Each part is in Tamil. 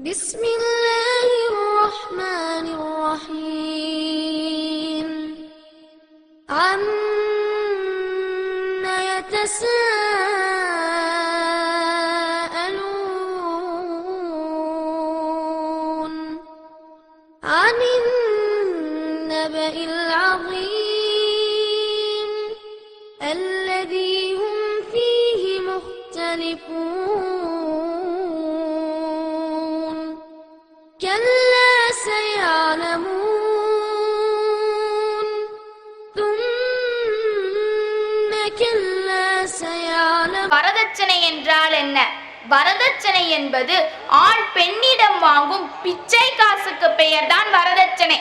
بسم الله الرحمن الرحيم. عم يتساءلون عن النبأ العظيم. كلا سيعلمون ثم كلا سيعلمون வரதட்சணை என்றால் என்ன வரதட்சணை என்பது ஆண் பெண்ணிடம் வாங்கும் பிச்சை காசுக்கு பெயர்தான் வரதட்சணை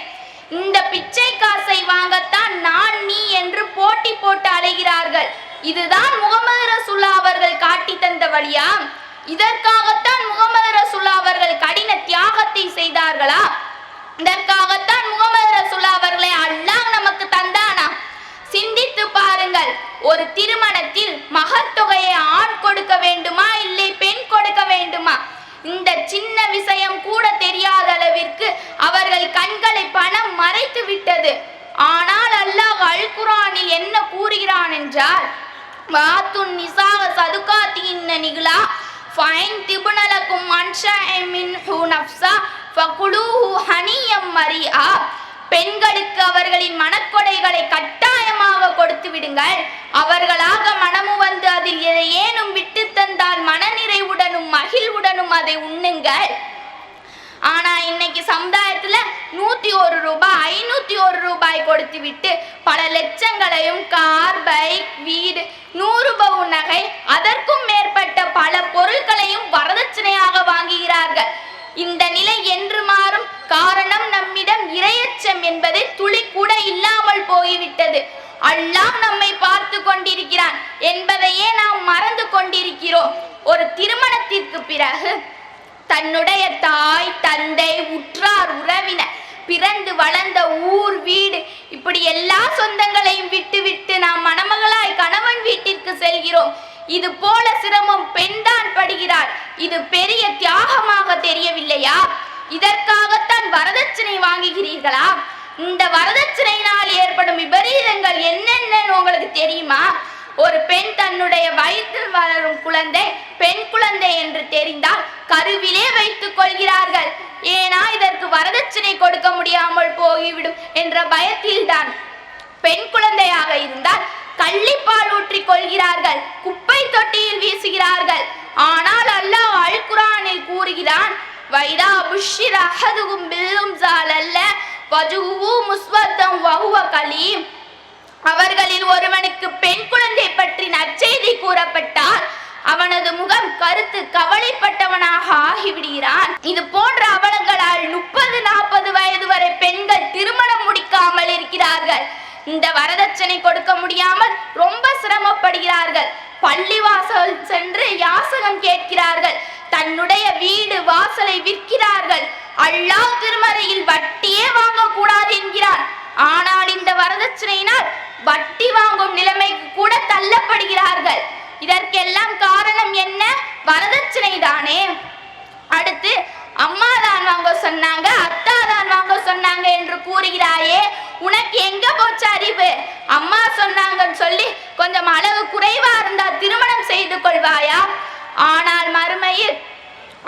இந்த பிச்சை காசை வாங்கத்தான் நான் நீ என்று போட்டி போட்டு அலைகிறார்கள் இதுதான் முகமது ரசூல்லா அவர்கள் காட்டி தந்த வழியா இதற்காகத்தான் செய்தார்களா இதற்காகத்தான் முகமது ரசுல்லா அவர்களை அல்லாஹ் நமக்கு தந்தானா? சிந்தித்து பாருங்கள் ஒரு திருமணத்தில் மகர் தொகையை ஆண் கொடுக்க வேண்டுமா இல்லை பெண் கொடுக்க வேண்டுமா? இந்த சின்ன விஷயம் கூட தெரியாத அளவிற்கு அவர்கள் கண்களை பணம் மறைத்து விட்டது. ஆனால் அல்லாஹ் அல் குரானில் என்ன கூறுகிறான் என்றால் வாத்துன் நிசாக சதுகாத்தின் நிகழா ஃபைன் திபுனலக்கும் அன்ஷா மின் ஹூ நப்சா மரியா பெண்களுக்கு அவர்களின் மனக்கொடைகளை கட்டாயமாக கொடுத்து விடுங்கள். அவர்களாக மனமு வந்து அதில் ஏனும் விட்டு தந்தால் மனநிறைவுடனும் மகிழ்வுடனும் அதை உண்ணுங்கள். ஆனா இன்னைக்கு சமுதாயத்துல நூத்தி ஒரு ரூபாய் ஐநூத்தி ஒரு ரூபாய் கொடுத்து விட்டு பல லட்சங்களையும் கார் பைக் வீடு நூறு பவுன் நகை அதற்கும் மேற்பட்ட பல பொருட்களையும் வரதட்சணையாக வாங்குகிறார்கள் இந்த நிலை என்று மாறும் காரணம் நம்மிடம் இரையச்சம் என்பது துளி கூட விட்டது. அல்லாஹ் நம்மை பார்த்து கொண்டிருக்கிறான் என்பதையே நாம் மறந்து கொண்டிருக்கிறோம். ஒரு திருமணத்திற்கு பிறகு தன்னுடைய தாய் தந்தை உற்றார் உறவினர் பிறந்து வளர்ந்த ஊர் வீடு இப்படி எல்லா சொந்தங்களையும் விட்டு விட்டு நாம் மணமகளாய் கணவன் வீட்டிற்கு செல்கிறோம். இது போல சிரமம் பெண்தான் படுகிறார் இது பெரிய தியாகமாக தெரியவில்லையா? இதற்காகத்தான் வரதட்சணை வாங்குகிறீர்களா? இந்த வரதட்சணை ஏற்படும் விபரீதங்கள் என்னென்னு உங்களுக்கு தெரியுமா? ஒரு பெண் தன்னுடைய வயிற்றில் வளரும் குழந்தை பெண் குழந்தை என்று தெரிந்தால் கருவிலே வைத்துக் கொள்கிறார்கள். ஏனா இதற்கு வரதட்சணை கொடுக்க முடியாமல் போய்விடும் என்ற பயத்தில்தான். பெண் குழந்தையாக இருந்தால் கள்ளிப்பால் ஊற்றிக் கொள்கிறார்கள் குப்பை தொட்டியில் வீசுகிறார்கள். ஆனால் அல்லாஹ் அல் குரானில் கூறுகிறான் வைதா புஷ்ஷிர அஹதுகும் பில்லும் அல்ல வஜுஹு முஸ்வத்தம் வஹுவ கலீம். அவர்களில் ஒருவனுக்கு பெண் குழந்தை பற்றி நற்செய்தி கூறப்பட்டால் அவனது முகம் கருத்து கவலைப்பட்டவனாக ஆகிவிடுகிறான். இது போன்ற அவலங்களால் முப்பது நாற்பது வயது வரை பெண்கள் திருமணம் முடிக்காமல் இருக்கிறார்கள். இந்த வரதட்சணை கொடுக்க முடியாமல் ரொம்ப சிரமப்படுகிறார்கள். பள்ளிவாசல் சென்று யாசகம் கேட்கிறார்கள். தன்னுடைய வீடு வாசலை விற்கிறார்கள். அல்லாஹ் திருமறையில் வட்ட வாங்கக்கூடாது என்கிறார் ஆனால் இந்த வரதட்சணையினால் வட்டி வாங்கும் நிலைமைக்கு கூட தள்ளப்படுகிறார்கள். இதற்கெல்லாம் காரணம் என்ன? வரதட்சணை தானே அடுத்து அம்மா தான் வாங்க சொன்னாங்க அத்தா தான் வாங்க சொன்னாங்க என்று கூறுகிறாயே. உனக்கு எங்க போச்சு அறிவு? அம்மா சொன்னாங்கன்னு சொல்லி கொஞ்சம் அளவு குறைவா இருந்தா திருமணம் செய்து கொள்வாயா? ஆனால் மறுமையில்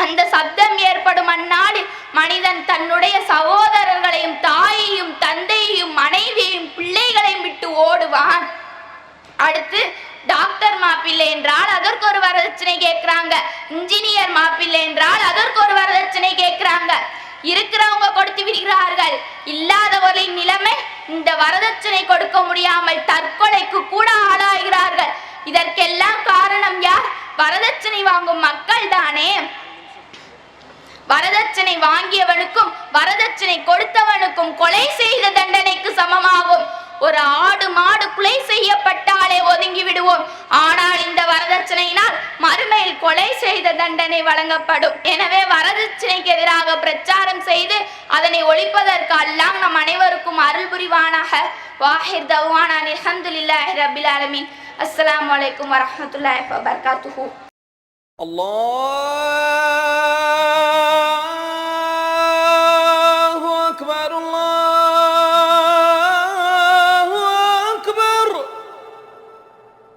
அந்த சப்தம் ஏற்படும் அந்நாடு மனிதன் தன்னுடைய சகோதரர்களையும் தாயையும் தந்தையையும் மனைவியையும் பிள்ளைகளையும் விட்டு ஓடுவான். அடுத்து டாக்டர் மாப்பிள்ளை என்றால் அதற்கு ஒரு வரதட்சணை கேட்கிறாங்க. இன்ஜினியர் மாப்பிள்ளை என்றால் அதற்கு ஒரு வரதட்சணை கேட்கிறாங்க. இருக்கிறவங்க கொடுத்து விடுகிறார்கள். இல்லாதவர்களின் நிலைமை இந்த வரதட்சணை கொடுக்க முடியாமல் தற்கொலைக்கு கூட ஆளாகிறார்கள். இதற்கெல்லாம் காரணம் யார்? வரதட்சணை வாங்கும் மக்கள் தானே. வரதட்சணை வாங்கியவனுக்கும் வரதட்சணை கொடுத்தவனுக்கும் கொலை செய்த தண்டனைக்கு சமமாகும். ஒரு ஆடு மாடு கொலை செய்யப்பட்டாலே ஒதுங்கி விடுவோம். ஆனால் இந்த வரதட்சணையினால் மறுமையில் கொலை செய்த தண்டனை வழங்கப்படும். எனவே வரதட்சணைக்கு எதிராக பிரச்சாரம் செய்து அதனை ஒழிப்பதற்கு அல்லாம் நம் அனைவருக்கும் அருள் புரிவானாக. வாஹிர் தவானா நிஹந்துலில்லாஹி ரபில் அலமின் அஸ்லாம் வலைக்கம் வரமத்துல்லாஹ் வபர்காத்துஹூ. அல்லாஹ்